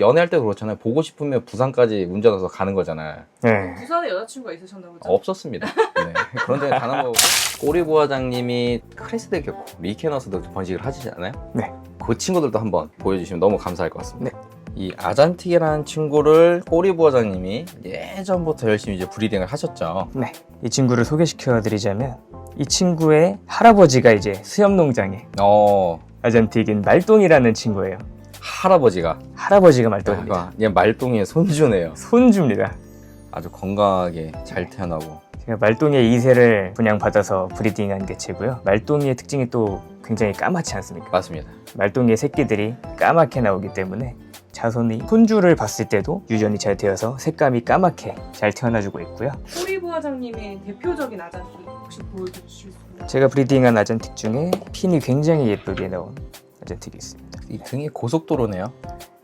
연애할 때도 그렇잖아요. 보고 싶으면 부산까지 운전해서 가는 거잖아요. 네. 부산에 여자친구가 있으셨나 보죠? 없었습니다. 네. 그런 데는 가는 거고. 꼬리 부화장님이 크레스드 겪고 리케너스도 번식을 하시잖아요. 네. 그 친구들도 한번 보여주시면 너무 감사할 것 같습니다. 네. 이 아잔틱이라는 친구를 꼬리 부화장님이 예전부터 열심히 이제 브리딩을 하셨죠. 네. 이 친구를 소개시켜 드리자면 이 친구의 할아버지가 이제 수염 농장에 어, 아잔틱인 말똥이라는 친구예요. 할아버지가 할아버지가 말똥입니다. 아, 얘 말똥이의 손주네요. 손주입니다. 아주 건강하게 잘 태어나고 제가 말똥이의 2세를 분양받아서 브리딩한 개체고요. 말똥이의 특징이 또 굉장히 까맣지 않습니까? 맞습니다. 말똥이의 새끼들이 까맣게 나오기 때문에 자손이 손주를 봤을 때도 유전이 잘 되어서 색감이 까맣게 잘 태어나주고 있고요. 꼬리 부화장님의 대표적인 아자티 혹시 보여주실 수 있나요? 제가 브리딩한 아잔틱 중에 핀이 굉장히 예쁘게 나온 아잔틱이 있습니다. 이 등이 고속도로네요.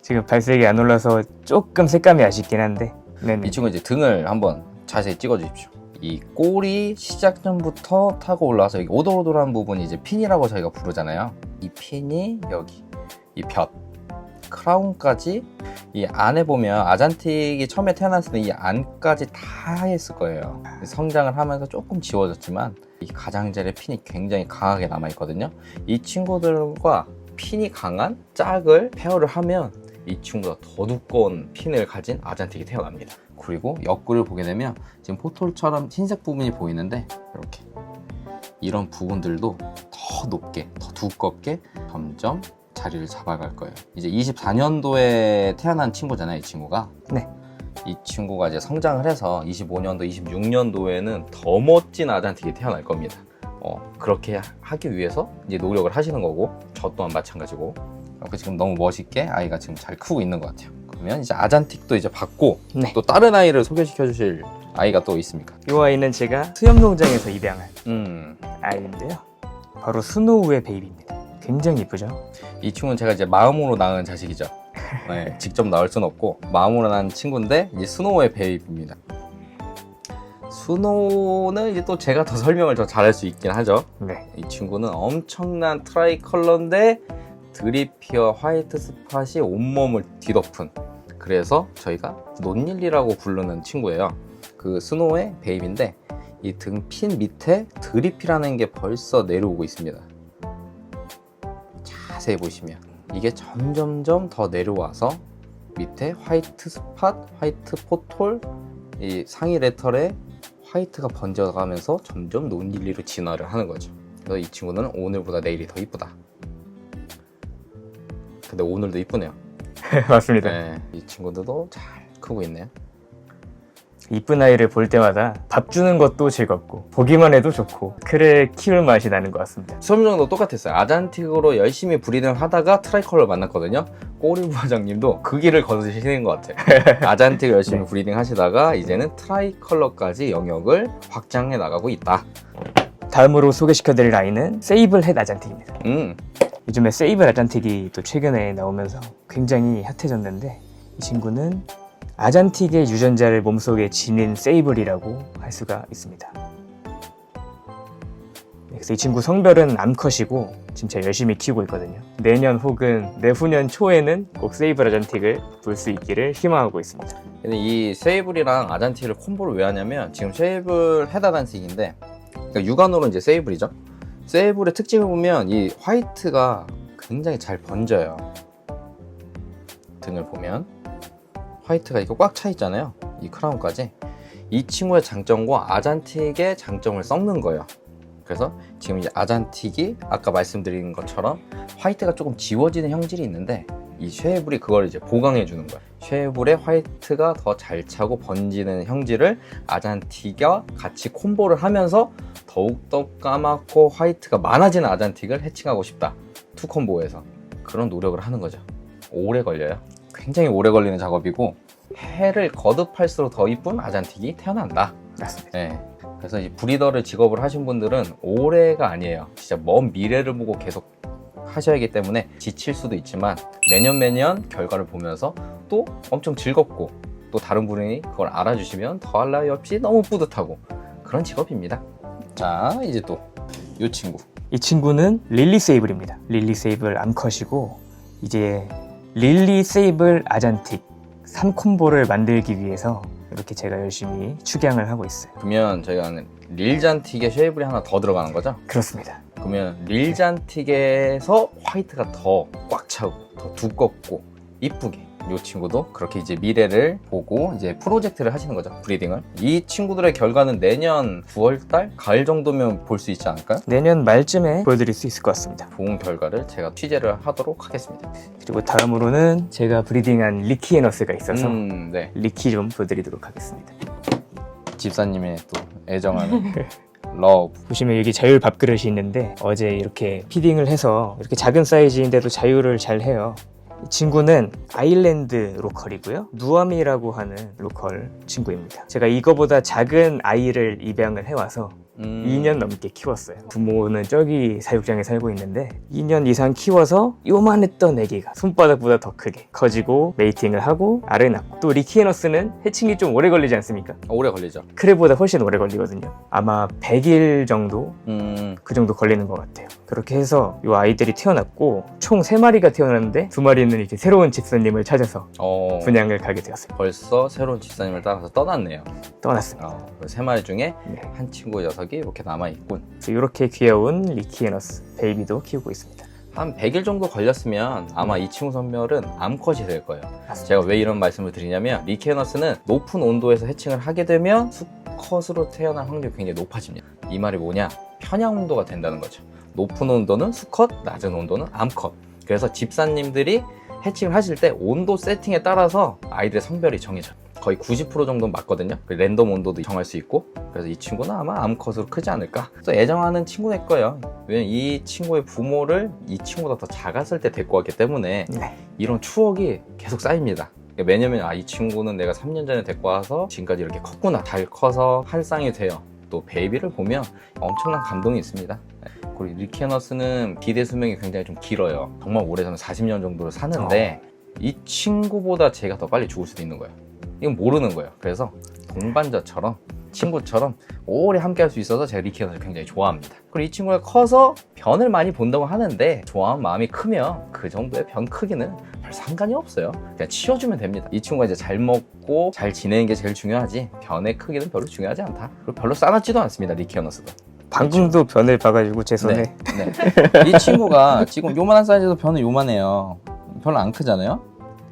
지금 발색이 안 올라서 조금 색감이 아쉽긴 한데 네, 이 친구 이제 등을 한번 자세히 찍어 주십시오. 이 꼬리 시작 전부터 타고 올라와서 여기 오돌오돌한 부분이 이제 핀이라고 저희가 부르잖아요. 이 핀이 여기 이 볕 크라운까지 이 안에 보면 아잔틱이 처음에 태어났을 때 이 안까지 다 했을 거예요. 성장을 하면서 조금 지워졌지만 이 가장자리에 핀이 굉장히 강하게 남아 있거든요. 이 친구들과 핀이 강한 짝을 페어를 하면 이 친구가 더 두꺼운 핀을 가진 아잔틱이 태어납니다. 그리고 옆구리를 보게 되면 지금 포톨처럼 흰색 부분이 보이는데 이렇게 이런 부분들도 더 높게, 더 두껍게 점점 자리를 잡아갈 거예요. 이제 24년도에 태어난 친구잖아요, 이 친구가. 네. 이 친구가 이제 성장을 해서 25년도, 26년도에는 더 멋진 아잔틱이 태어날 겁니다. 어, 그렇게 하기 위해서 이제 노력을 하시는 거고, 저 또한 마찬가지고. 이렇게 지금 너무 멋있게 아이가 지금 잘 크고 있는 것 같아요. 그러면 이제 아잔틱도 이제 받고, 네. 또 다른 아이를 소개시켜 주실 아이가 또 있습니까? 이 아이는 제가 수염 농장에서 입양한 음, 아이인데요. 바로 스노우의 베이비입니다. 굉장히 이쁘죠? 이 친구는 제가 이제 마음으로 낳은 자식이죠. 네, 직접 낳을 수는 없고 마음으로 낳은 친구인데 이제 스노우의 베이비입니다. 스노우는 이제 또 제가 더 설명을 더 잘할 수 있긴 하죠. 네. 이 친구는 엄청난 트라이 컬러인데 드리피어 화이트 스팟이 온몸을 뒤덮은 그래서 저희가 논릴리라고 부르는 친구예요. 그 스노우의 베이비인데 이 등핀 밑에 드리피라는 게 벌써 내려오고 있습니다. 자세히 보시면 이게 점점점 더 내려와서 밑에 화이트 스팟, 화이트 포톨, 이 상위 레터에 화이트가 번져가면서 점점 논릴리로 진화를 하는 거죠. 그래서 이 친구는 오늘보다 내일이 더 이쁘다. 근데 오늘도 이쁘네요. 맞습니다. 네, 이 친구들도 잘 크고 있네요. 이쁜 아이를 볼 때마다 밥 주는 것도 즐겁고 보기만 해도 좋고 그를 키울 맛이 나는 것 같습니다. 수험정도 똑같았어요. 아잔틱으로 열심히 브리딩을 하다가 트라이컬러 만났거든요. 꼬리 부화장님도 그 길을 걸으시는 것 같아요. 아잔틱 열심히 네. 브리딩 하시다가 이제는 트라이컬러까지 영역을 확장해 나가고 있다. 다음으로 소개시켜드릴 아이는 세이블 헷 아잔틱입니다. 음, 요즘에 세이블 아잔틱이 또 최근에 나오면서 굉장히 핫해졌는데 이 친구는 아잔틱의 유전자를 몸속에 지닌 세이블이라고 할 수가 있습니다. 네, 그래서 이 친구 성별은 암컷이고 지금 제가 열심히 키우고 있거든요. 내년 혹은 내후년 초에는 꼭 세이블 아잔틱을 볼 수 있기를 희망하고 있습니다. 근데 이 세이블이랑 아잔틱을 콤보를 왜 하냐면 지금 세이블 헤다단식인데 그러니까 육안으로 이제 세이블이죠. 세이블의 특징을 보면 이 화이트가 굉장히 잘 번져요. 등을 보면 화이트가 이거 꽉 차 있잖아요. 이 크라운까지 이 친구의 장점과 아잔틱의 장점을 섞는 거예요. 그래서 지금 이제 아잔틱이 아까 말씀드린 것처럼 화이트가 조금 지워지는 형질이 있는데 이 쉐이블이 그걸 이제 보강해 주는 거예요. 쉐이블의 화이트가 더 잘 차고 번지는 형질을 아잔틱과 같이 콤보를 하면서 더욱더 까맣고 화이트가 많아지는 아잔틱을 해칭하고 싶다. 투 콤보에서 그런 노력을 하는 거죠. 오래 걸려요. 굉장히 오래 걸리는 작업이고 해를 거듭할수록 더 이쁜 아잔틱이 태어난다. 맞습니다. 네. 그래서 이 브리더를 직업을 하신 분들은 올해가 아니에요. 진짜 먼 미래를 보고 계속 하셔야 하기 때문에 지칠 수도 있지만 매년 매년 결과를 보면서 또 엄청 즐겁고 또 다른 분이 그걸 알아주시면 더할 나위 없이 너무 뿌듯하고 그런 직업입니다. 자, 이제 또 이 친구. 이 친구는 릴리 세이블입니다. 릴리 세이블 암컷이고 이제 릴리 세이블 아잔틱 3콤보를 만들기 위해서 이렇게 제가 열심히 축양을 하고 있어요. 그러면 저희가 릴잔틱에 쉐이블이 하나 더 들어가는 거죠? 그렇습니다. 그러면 릴잔틱에서 화이트가 더 꽉 차고 더 두껍고 이쁘게 이 친구도 그렇게 이제 미래를 보고 이제 프로젝트를 하시는 거죠 브리딩을 이 친구들의 결과는 내년 9월달 가을 정도면 볼 수 있지 않을까요? 내년 말쯤에 보여드릴 수 있을 것 같습니다. 좋은 결과를 제가 취재를 하도록 하겠습니다. 그리고 다음으로는 제가 브리딩한 리키 에너스가 있어서 음, 네. 리키 좀 보여드리도록 하겠습니다. 집사님의 또 애정하는 러브. 보시면 여기 자율 밥그릇이 있는데 어제 이렇게 피딩을 해서 이렇게 작은 사이즈인데도 자율을 잘 해요. 이 친구는 아일랜드 로컬이고요. 누아미라고 하는 로컬 친구입니다. 제가 이거보다 작은 아이를 입양을 해와서 음, 2년 넘게 키웠어요. 부모는 저기 사육장에 살고 있는데 2년 이상 키워서 요만했던 애기가 손바닥보다 더 크게 커지고 메이팅을 하고 알을 낳고 또 리키에너스는 해칭이 좀 오래 걸리지 않습니까? 오래 걸리죠. 크레보다 훨씬 오래 걸리거든요. 아마 100일 정도 음, 그 정도 걸리는 것 같아요. 그렇게 해서 이 아이들이 태어났고 총 3마리가 태어났는데 두 마리는 이제 새로운 집사님을 찾아서 어, 분양을 가게 되었어요. 벌써 새로운 집사님을 따라서 떠났네요. 떠났습니다. 어, 그세 마리 중에 네. 한 친구 녀석이 이렇게 남아있군. 이렇게 귀여운 리키에너스 베이비도 키우고 있습니다. 한 100일 정도 걸렸으면 아마 이 친구 선멸은 암컷이 될 거예요. 맞습니다. 제가 왜 이런 말씀을 드리냐면 리케너스는 높은 온도에서 해칭을 하게 되면 수컷으로 태어날 확률이 굉장히 높아집니다. 이 말이 뭐냐? 편향 온도가 된다는 거죠. 높은 온도는 수컷, 낮은 온도는 암컷. 그래서 집사님들이 해칭을 하실 때 온도 세팅에 따라서 아이들의 성별이 정해져요. 거의 90% 정도는 맞거든요. 그 랜덤 온도도 정할 수 있고. 그래서 이 친구는 아마 암컷으로 크지 않을까. 그래서 애정하는 친구일 거예요. 왜냐면 이 친구의 부모를 이 친구보다 더 작았을 때 데리고 왔기 때문에 네. 이런 추억이 계속 쌓입니다. 그러니까 왜냐면 아 이 친구는 내가 3년 전에 데리고 와서 지금까지 이렇게 컸구나. 잘 커서 할상이 돼요. 또 베이비를 보면 엄청난 감동이 있습니다. 네. 그리고 리케너스는 기대 수명이 굉장히 좀 길어요. 정말 오래 사면 40년 정도를 사는데 이 친구보다 제가 더 빨리 죽을 수도 있는 거예요. 이건 모르는 거예요. 그래서 동반자처럼 친구처럼 오래 함께 할 수 있어서 제가 리키너스를 굉장히 좋아합니다. 그리고 이 친구가 커서 변을 많이 본다고 하는데 좋아하는 마음이 크면 그 정도의 변 크기는 별 상관이 없어요. 그냥 치워주면 됩니다. 이 친구가 이제 잘 먹고 잘 지내는 게 제일 중요하지 변의 크기는 별로 중요하지 않다. 그리고 별로 싸납지도 않습니다. 리키너스도. 방금도 변을 봐가지고 제 손에 네, 네. 이 친구가 지금 요만한 사이즈도 변은 요만해요. 별로 안 크잖아요.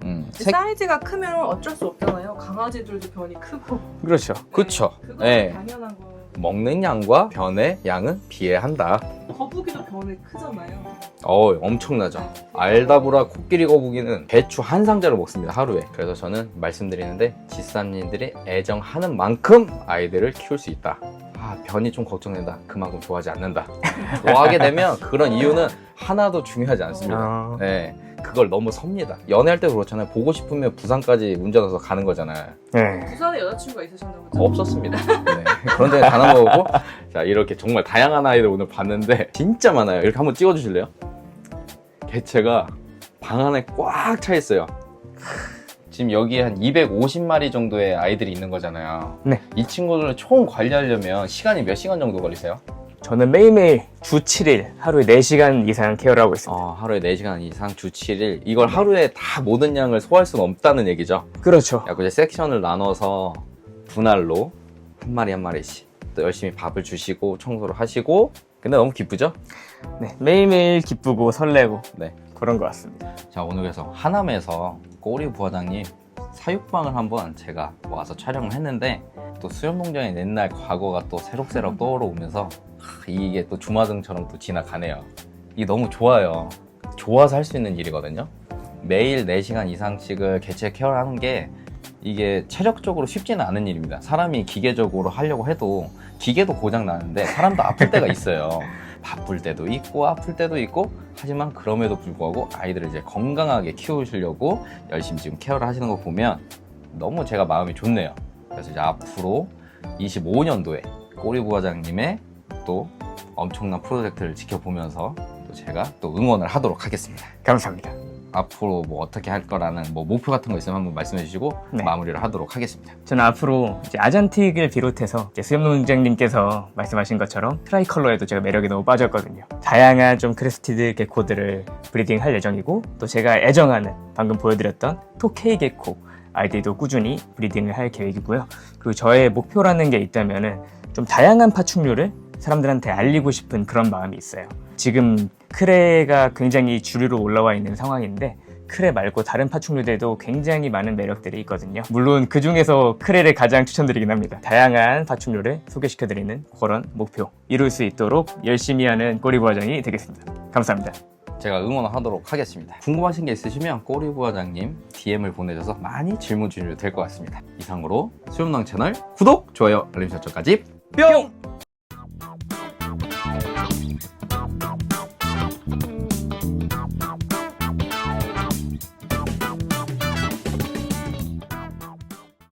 음, 색, 사이즈가 크면 어쩔 수 없잖아요. 강아지들도 변이 크고. 그렇죠. 그쵸. 그건 네. 당연한 거. 먹는 양과 변의 양은 비례한다. 거북이도 변이 크잖아요. 어 엄청나죠. 알다보라 코끼리 거북이는 배추 한 상자를 먹습니다 하루에. 그래서 저는 말씀드리는데 집사님들이 애정하는 만큼 아이들을 키울 수 있다. 아 변이 좀 걱정된다. 그만큼 좋아하지 않는다. 좋아하게 되면 그런 이유는 하나도 중요하지 않습니다. 어, 네, 그걸 너무 섭니다. 연애할 때 그렇잖아요. 보고 싶으면 부산까지 운전해서 가는 거잖아요. 네. 부산에 여자친구가 있으셨나 보죠? 없었습니다. 네. 그런 적이 단 한 거고. 자, 이렇게 정말 다양한 아이들 오늘 봤는데 진짜 많아요. 이렇게 한번 찍어주실래요? 개체가 방 안에 꽉 차 있어요. 지금 여기에 한 250마리 정도의 아이들이 있는 거잖아요. 네. 이 친구들을 총 관리하려면 시간이 몇 시간 정도 걸리세요? 저는 매일매일 주 7일 하루에 4시간 이상 케어를 하고 있습니다. 어, 하루에 4시간 이상 주 7일. 이걸 하루에 다 모든 양을 소화할 수는 없다는 얘기죠. 그렇죠. 야, 이제 섹션을 나눠서 분할로 한 마리 한 마리씩 또 열심히 밥을 주시고 청소를 하시고 근데 너무 기쁘죠? 네. 매일매일 기쁘고 설레고 네. 그런 것 같습니다. 자 오늘 그래서 하남에서 꼬리 부화장님 사육방을 한번 제가 와서 촬영을 했는데 또 수염 농장의 옛날 과거가 또 새록새록 떠오르면서 하, 이게 또 주마등처럼 또 지나가네요. 이게 너무 좋아요. 좋아서 할 수 있는 일이거든요. 매일 4시간 이상씩을 개체 케어를 하는 게 이게 체력적으로 쉽지는 않은 일입니다. 사람이 기계적으로 하려고 해도 기계도 고장 나는데 사람도 아플 때가 있어요. 바쁠 때도 있고 아플 때도 있고 하지만 그럼에도 불구하고 아이들을 이제 건강하게 키우시려고 열심히 지금 케어를 하시는 거 보면 너무 제가 마음이 좋네요. 그래서 이제 앞으로 25년도에 꼬리 부 과장님의 또 엄청난 프로젝트를 지켜보면서 또 제가 또 응원을 하도록 하겠습니다. 감사합니다. 앞으로 뭐 어떻게 할 거라는 뭐 목표 같은 거 있으면 한번 말씀해 주시고 네. 마무리를 하도록 하겠습니다. 저는 앞으로 이제 아잔틱을 비롯해서 이제 수염 농장님께서 말씀하신 것처럼 트라이컬러에도 제가 매력이 너무 빠졌거든요. 다양한 좀 크레스티드 개코들을 브리딩할 예정이고 또 제가 애정하는 방금 보여드렸던 토케이 개코 아이들도 꾸준히 브리딩을 할 계획이고요. 그리고 저의 목표라는 게 있다면은 좀 다양한 파충류를 사람들한테 알리고 싶은 그런 마음이 있어요. 지금 크레가 굉장히 주류로 올라와 있는 상황인데 크레 말고 다른 파충류들도 굉장히 많은 매력들이 있거든요. 물론 그 중에서 크레를 가장 추천드리긴 합니다. 다양한 파충류를 소개시켜드리는 그런 목표 이룰 수 있도록 열심히 하는 꼬리부화장이 되겠습니다. 감사합니다. 제가 응원하도록 하겠습니다. 궁금하신 게 있으시면 꼬리 부화장님 DM을 보내줘서 많이 질문 주셔도 될 것 같습니다. 이상으로 수염낭 채널 구독, 좋아요, 알림 설정까지 뿅!